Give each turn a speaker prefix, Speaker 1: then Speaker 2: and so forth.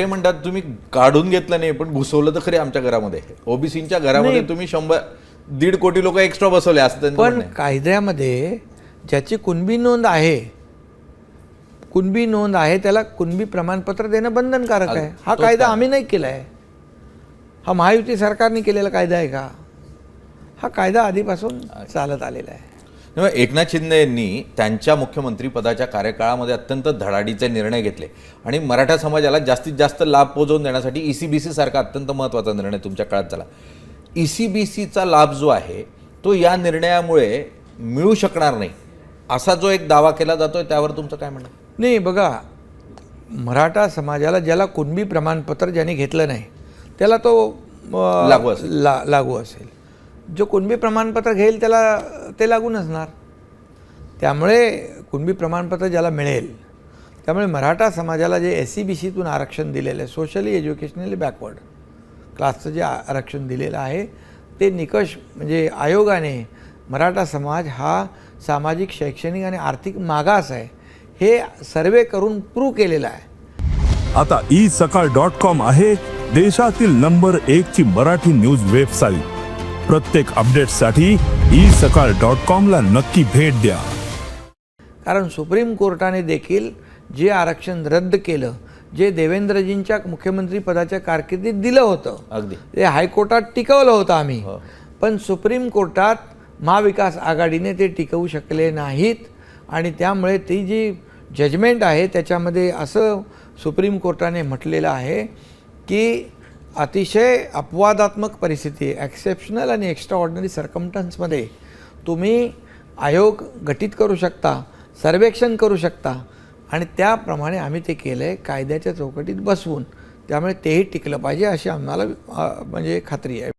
Speaker 1: ते म्हणतात तुम्ही काढून घेतलं नाही पण घुसवलं तर खरे आमच्या घरामध्ये. ओबीसीच्या घरामध्ये तुम्ही शंभर दीड कोटी लोक एक्स्ट्रा बसवले असं त्यांचं
Speaker 2: पण. कायद्यामध्ये ज्याची कुणबी नोंद आहे कुणबी नोंद आहे त्याला कुणबी प्रमाणपत्र देणं बंधनकारक आहे. हा कायदा. आम्ही नाही केला आहे हा महायुती सरकारने केलेला कायदा आहे का? हा कायदा आधीपासून चालत आलेला आहे.
Speaker 1: तेव्हा एकनाथ शिंदे यांनी त्यांच्या मुख्यमंत्री पदाच्या कार्यकाळामध्ये अत्यंत धडाडीचे निर्णय घेतले. आणि मराठा समाजाला जास्तीत जास्त लाभ पोहोचवून देण्यासाठी ई सी बी सी सारखा अत्यंत महत्त्वाचा निर्णय तुमच्या काळात झाला. ई सी बी सीचा लाभ जो आहे तो या निर्णयामुळे मिळू शकणार नाही असा जो एक दावा केला जातोय त्यावर तुमचं काय म्हणणं
Speaker 2: नाही बघा मराठा समाजाला ज्याला कुणबी प्रमाणपत्र ज्याने घेतलं नाही त्याला तो
Speaker 1: लागू असेल.
Speaker 2: ला लागू असेल. जो कुणबी प्रमाणपत्र घेईल त्याला ते लागू नसणार त्यामुळे कुणबी प्रमाणपत्र ज्याला मिळेल त्यामुळे मराठा समाजाला जे एस सी बी सीतून आरक्षण दिलेलं आहे सोशली एज्युकेशनली बॅकवर्ड क्लासचं जे आरक्षण दिलेलं आहे ते निकष म्हणजे आयोगाने मराठा समाज हा सामाजिक शैक्षणिक आणि आर्थिक मागास आहे हे सर्वे करून प्रूव्ह केलेलं आहे.
Speaker 3: आता ई सकाळ डॉट कॉम आहे देशातील नंबर एक ची मराठी न्यूज वेबसाईट प्रत्येक अपडेटसाठी ई सकाळ डॉट कॉम ला नक्की भेट द्या.
Speaker 2: कारण सुप्रीम कोर्टाने देखील जे आरक्षण रद्द केलं जे देवेंद्रजींच्या मुख्यमंत्री पदाच्या कारकिर्दीत दिलं होतं
Speaker 1: अगदी.
Speaker 2: ते हायकोर्टात टिकवलं होतं आम्ही.
Speaker 1: हो.
Speaker 2: पण सुप्रीम कोर्टात महाविकास आघाडीने ते टिकवू शकले नाहीत आणि त्यामुळे ती जी जजमेंट आहे त्याच्यामध्ये असं सुप्रीम कोर्टाने म्हटलेलं आहे की अतिशय अपवादात्मक परिस्थिती ॲक्सेप्शनल आणि एक्स्ट्रा ऑर्डिनरी सर्कमटन्समध्ये तुम्ही आयोग गठीत करू शकता सर्वेक्षण करू शकता आणि त्याप्रमाणे आम्ही ते केलं आहे कायद्याच्या चौकटीत बसवून. त्यामुळे तेही टिकलं पाहिजे अशी आम्हाला म्हणजे खात्री आहे.